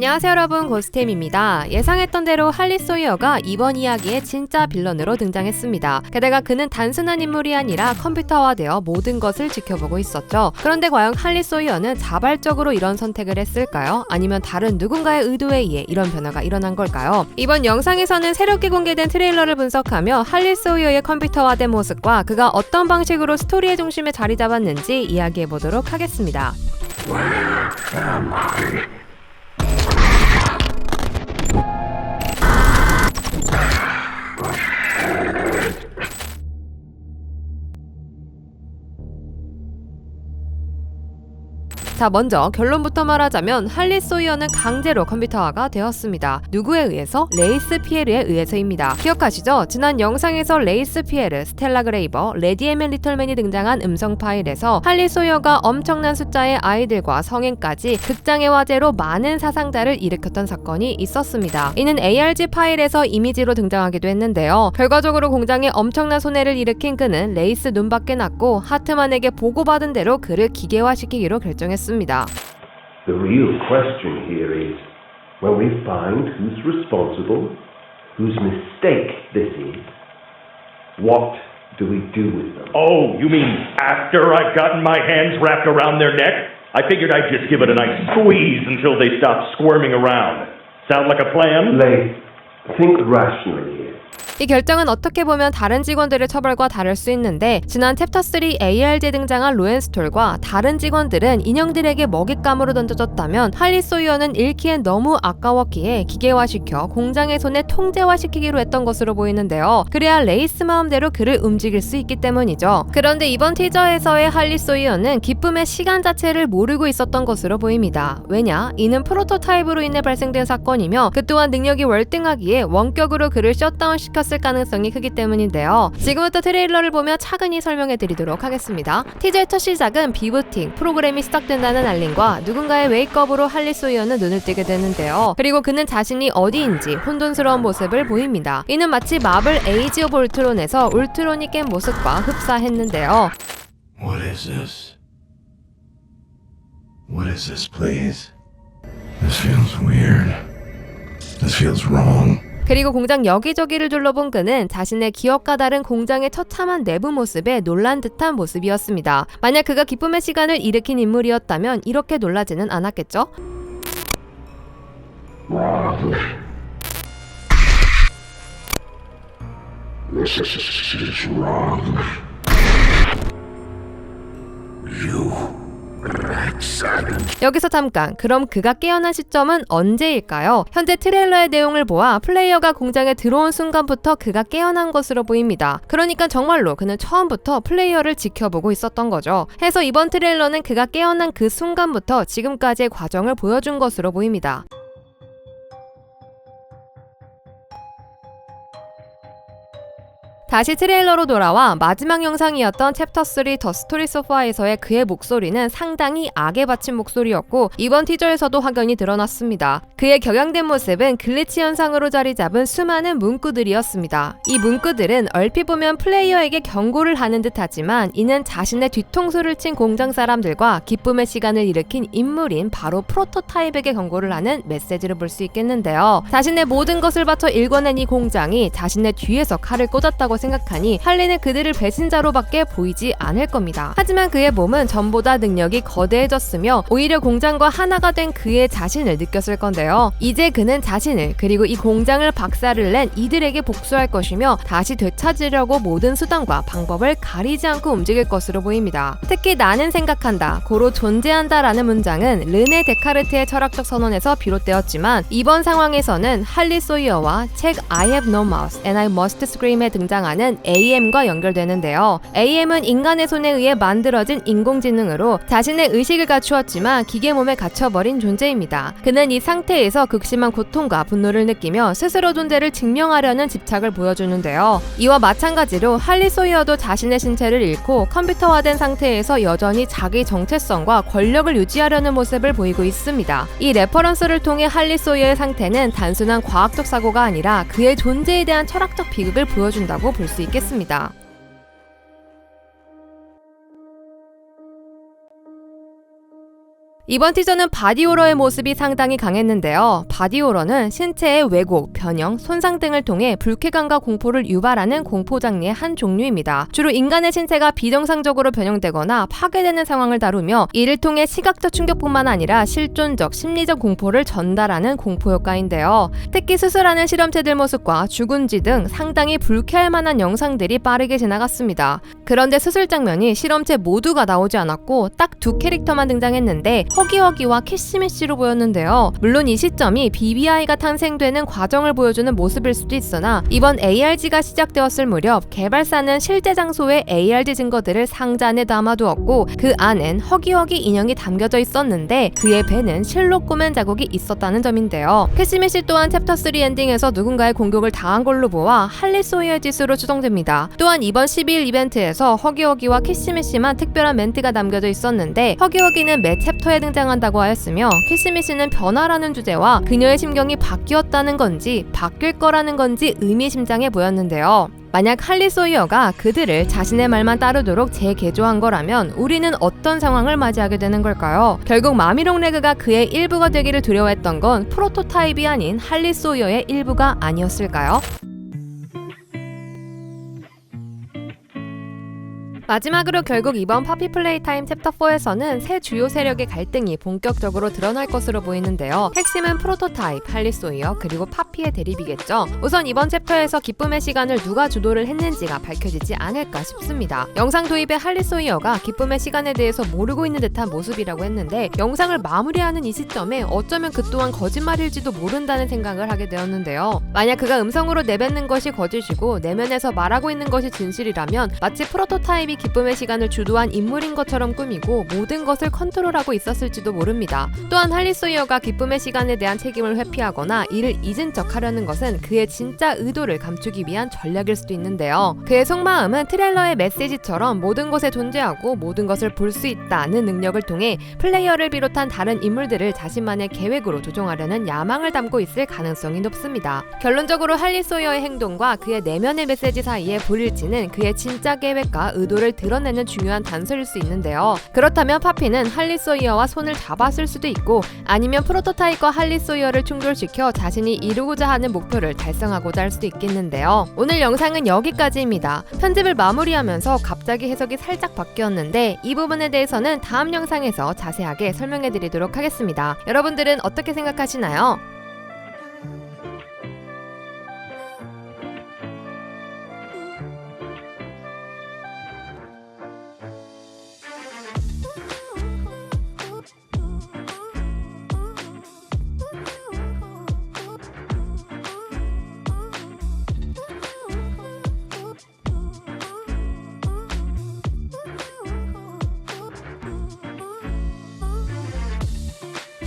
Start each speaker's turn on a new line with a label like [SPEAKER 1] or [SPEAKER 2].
[SPEAKER 1] 안녕하세요 여러분 고스템입니다. 예상했던 대로 할리 소이어가 이번 이야기에 진짜 빌런으로 등장했습니다. 게다가 그는 단순한 인물이 아니라 컴퓨터화되어 모든 것을 지켜보고 있었죠. 그런데 과연 할리 소이어는 자발적으로 이런 선택을 했을까요? 아니면 다른 누군가의 의도에 의해 이런 변화가 일어난 걸까요? 이번 영상에서는 새롭게 공개된 트레일러를 분석하며 할리 소이어의 컴퓨터화된 모습과 그가 어떤 방식으로 스토리의 중심에 자리 잡았는지 이야기해 보도록 하겠습니다. 자, 먼저 결론부터 말하자면 할리 소이어는 강제로 컴퓨터화가 되었습니다. 누구에 의해서? 레이스 피에르에 의해서입니다. 기억하시죠? 지난 영상에서 레이스 피에르, 스텔라 그레이버, 레디 에멜 리털맨이 등장한 음성 파일에서 할리 소이어가 엄청난 숫자의 아이들과 성인까지 극장의 화제로 많은 사상자를 일으켰던 사건이 있었습니다. 이는 ARG 파일에서 이미지로 등장하기도 했는데요. 결과적으로 공장에 엄청난 손해를 일으킨 그는 레이스 눈밖에 났고 하트만에게 보고받은 대로 그를 기계화시키기로 결정했습니다.
[SPEAKER 2] The real question here is when we find who's responsible, whose mistake this is, what do we do with them?
[SPEAKER 3] Oh, you mean after I've gotten my hands wrapped around their neck? I figured I'd just give it a nice squeeze until they stop squirming around. Sound like a plan?
[SPEAKER 2] Lay, think rationally here.
[SPEAKER 1] 이 결정은 어떻게 보면 다른 직원들의 처벌과 다를 수 있는데 지난 챕터 3 AR제 등장한 로엔스톨과 다른 직원들은 인형들에게 먹잇감으로 던져졌다면 할리 소이어는 잃기엔 너무 아까웠기에 기계화시켜 공장의 손에 통제화시키기로 했던 것으로 보이는데요. 그래야 레이스 마음대로 그를 움직일 수 있기 때문이죠. 그런데 이번 티저에서의 할리 소이어는 기쁨의 시간 자체를 모르고 있었던 것으로 보입니다. 왜냐? 이는 프로토타입으로 인해 발생된 사건이며 그 또한 능력이 월등하기에 원격으로 그를 셧다운 시켰을 가능성이 크기 때문인데요. 지금부터 트레일러를 보며 차근히 설명해 드리도록 하겠습니다. 티저의 첫 시작은 비부팅, 프로그램이 스탁된다는 알림과 누군가의 웨이크업으로 할리 소이어는 눈을 뜨게 되는데요. 그리고 그는 자신이 어디인지 혼돈스러운 모습을 보입니다. 이는 마치 마블 에이지 오브 울트론에서 울트론이 깬 모습과 흡사했는데요.
[SPEAKER 4] What is this? What is this, please? This feels weird. This feels wrong.
[SPEAKER 1] 그리고 공장 여기저기를 둘러본 그는 자신의 기억과 다른 공장의 처참한 내부 모습에 놀란 듯한 모습이었습니다. 만약 그가 기쁨의 시간을 일으킨 인물이었다면 이렇게 놀라지는 않았겠죠?
[SPEAKER 4] This is wrong. You.
[SPEAKER 1] 여기서 잠깐 그럼 그가 깨어난 시점은 언제일까요? 현재 트레일러의 내용을 보아 플레이어가 공장에 들어온 순간부터 그가 깨어난 것으로 보입니다. 그러니까 정말로 그는 처음부터 플레이어를 지켜보고 있었던 거죠. 해서 이번 트레일러는 그가 깨어난 그 순간부터 지금까지의 과정을 보여준 것으로 보입니다. 다시 트레일러로 돌아와 마지막 영상이었던 챕터 3 더 스토리 소파에서의 그의 목소리는 상당히 악에 바친 목소리였고 이번 티저에서도 확연히 드러났습니다. 그의 격양된 모습은 글리치 현상으로 자리 잡은 수많은 문구들이었습니다. 이 문구들은 얼핏 보면 플레이어에게 경고를 하는 듯하지만 이는 자신의 뒤통수를 친 공장 사람들과 기쁨의 시간을 일으킨 인물인 바로 프로토타입에게 경고를 하는 메시지를 볼 수 있겠는데요. 자신의 모든 것을 바쳐 일궈낸 이 공장이 자신의 뒤에서 칼을 꽂았다고 생각하니 할리는 그들을 배신자로밖에 보이지 않을 겁니다. 하지만 그의 몸은 전보다 능력이 거대해졌으며 오히려 공장과 하나가 된 그의 자신을 느꼈을 건데요. 이제 그는 자신을 그리고 이 공장을 박살을 낸 이들에게 복수할 것이며 다시 되찾으려고 모든 수단과 방법을 가리지 않고 움직일 것으로 보입니다. 특히 나는 생각한다, 고로 존재한다라는 문장은 르네 데카르트의 철학적 선언에서 비롯되었지만 이번 상황에서는 할리 소이어와 책 I have no mouth and I must scream에 등장하는 AM과 연결되는데요. AM은 인간의 손에 의해 만들어진 인공지능으로 자신의 의식을 갖추었지만 기계 몸에 갇혀버린 존재입니다. 그는 이 상태에서 극심한 고통과 분노를 느끼며 스스로 존재를 증명하려는 집착을 보여주는데요. 이와 마찬가지로 할리 소이어도 자신의 신체를 잃고 컴퓨터화된 상태에서 여전히 자기 정체성과 권력을 유지하려는 모습을 보이고 있습니다. 이 레퍼런스를 통해 할리 소이어의 상태는 단순한 과학적 사고가 아니라 그의 존재에 대한 철학적 비극을 보여준다고 볼수 있겠습니다. 이번 티저는 바디오러의 모습이 상당히 강했는데요. 바디오러는 신체의 왜곡, 변형, 손상 등을 통해 불쾌감과 공포를 유발하는 공포 장르의 한 종류입니다. 주로 인간의 신체가 비정상적으로 변형되거나 파괴되는 상황을 다루며 이를 통해 시각적 충격뿐만 아니라 실존적, 심리적 공포를 전달하는 공포 효과인데요. 특히 수술하는 실험체들 모습과 죽은 쥐등 상당히 불쾌할 만한 영상들이 빠르게 지나갔습니다. 그런데 수술 장면이 실험체 모두가 나오지 않았고 딱 두 캐릭터만 등장했는데 허기허기와 키시미시로 보였는데요. 물론 이 시점이 BBI가 탄생되는 과정을 보여주는 모습일 수도 있으나 이번 ARG가 시작되었을 무렵 개발사는 실제 장소의 ARG 증거들을 상자 안에 담아두었고 그 안엔 허기허기 인형이 담겨져 있었는데 그의 배는 실로 꾸맨 자국이 있었다는 점인데요. 캐시미시 또한 챕터 3 엔딩에서 누군가의 공격을 당한 걸로 보아 할리 소이의 짓으로 추정됩니다. 또한 이번 12일 이벤트에서 허기허기와 키시미시만 특별한 멘트가 남겨져 있었는데 허기허기는 매 챕터에 등 장한다고 하였으며 키시미시는 변화라는 주제와 그녀의 심경이 바뀌었다는 건지 바뀔 거라는 건지 의미심장해 보였는데요. 만약 할리 소이어가 그들을 자신의 말만 따르도록 재개조한 거라면 우리는 어떤 상황을 맞이하게 되는 걸까요? 결국 마미롱 레그가 그의 일부가 되기를 두려워했던 건 프로토타입이 아닌 할리 소이어의 일부가 아니었을까요? 마지막으로 결국 이번 파피 플레이 타임 챕터 4에서는 새 주요 세력의 갈등이 본격적으로 드러날 것으로 보이는데요. 핵심은 프로토타입, 할리소이어, 그리고 파피의 대립이겠죠. 우선 이번 챕터에서 기쁨의 시간을 누가 주도를 했는지가 밝혀지지 않을까 싶습니다. 영상 도입의 할리소이어가 기쁨의 시간에 대해서 모르고 있는 듯한 모습이라고 했는데 영상을 마무리하는 이 시점에 어쩌면 그 또한 거짓말일지도 모른다는 생각을 하게 되었는데요. 만약 그가 음성으로 내뱉는 것이 거짓이고 내면에서 말하고 있는 것이 진실이라면 마치 프로토타입이 기쁨의 시간을 주도한 인물인 것처럼 꾸미고 모든 것을 컨트롤하고 있었을지도 모릅니다. 또한 할리 소이어가 기쁨의 시간에 대한 책임을 회피하거나 이를 잊은 척 하려는 것은 그의 진짜 의도를 감추기 위한 전략일 수도 있는데요. 그의 속마음은 트레일러의 메시지처럼 모든 곳에 존재하고 모든 것을 볼 수 있다는 능력을 통해 플레이어를 비롯한 다른 인물들을 자신만의 계획으로 조종하려는 야망을 담고 있을 가능성이 높습니다. 결론적으로 할리 소이어의 행동과 그의 내면의 메시지 사이의 불일치는 그의 진짜 계획과 의도 를 드러내는 중요한 단서일 수 있는데요. 그렇다면 파피는 할리 소이어와 손을 잡았을 수도 있고 아니면 프로토타입과 할리 소이어를 충돌시켜 자신이 이루고자 하는 목표를 달성하고자 할 수도 있겠는데요. 오늘 영상은 여기까지입니다. 편집을 마무리하면서 갑자기 해석이 살짝 바뀌었는데 이 부분에 대해서는 다음 영상에서 자세하게 설명해 드리도록 하겠습니다. 여러분들은 어떻게 생각하시나요?